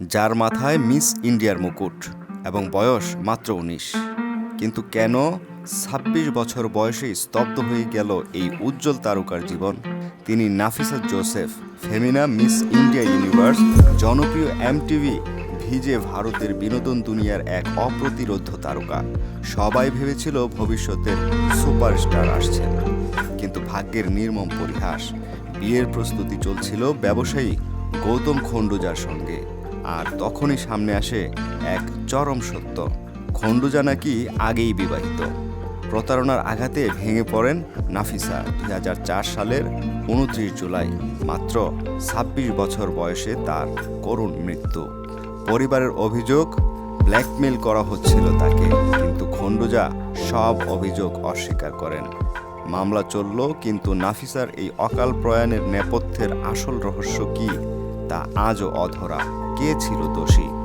যার মাথায় মিস ইন্ডিয়ার মুকুট এবং বয়স মাত্র উনিশ। কিন্তু কেন ছাব্বিশ বছর বয়সেই স্তব্ধ হয়ে গেল এই উজ্জ্বল তারকার জীবন? তিনি Nafisa Joseph, Femina Miss India Universe, জনপ্রিয় এমটিভি, ভিজে ভারতের বিনোদন দুনিয়ার এক অপ্রতিরোধ্য তারকা। সবাই ভেবেছিল ভবিষ্যতের সুপারস্টার আসছেন। কিন্তু ভাগ্যের নির্মম পরিহাস, বিয়ের প্রস্তুতি চলছিল ব্যবসায়ী গৌতম খণ্ডুজার সঙ্গে। আর তখনই সামনে আসে এক চরম সত্য। খণ্ডুজা নাকি আগেই বিবাহিত। প্রতারণার আঘাতে ভেঙে পড়েন নাফিসা দুই সালের উনত্রিশ জুলাই। মাত্র ছাব্বিশ বছর বয়সে তার করুণ মৃত্যু। পরিবারের অভিযোগ, ব্ল্যাকমেল করা হচ্ছিল তাকে, কিন্তু খণ্ডুজা সব অভিযোগ অস্বীকার করেন। মামলা চলল, কিন্তু নাফিসার এই অকাল প্রয়াণের নেপথ্যের আসল রহস্য কি তা আজও অধরা। কে ছিল দোষী?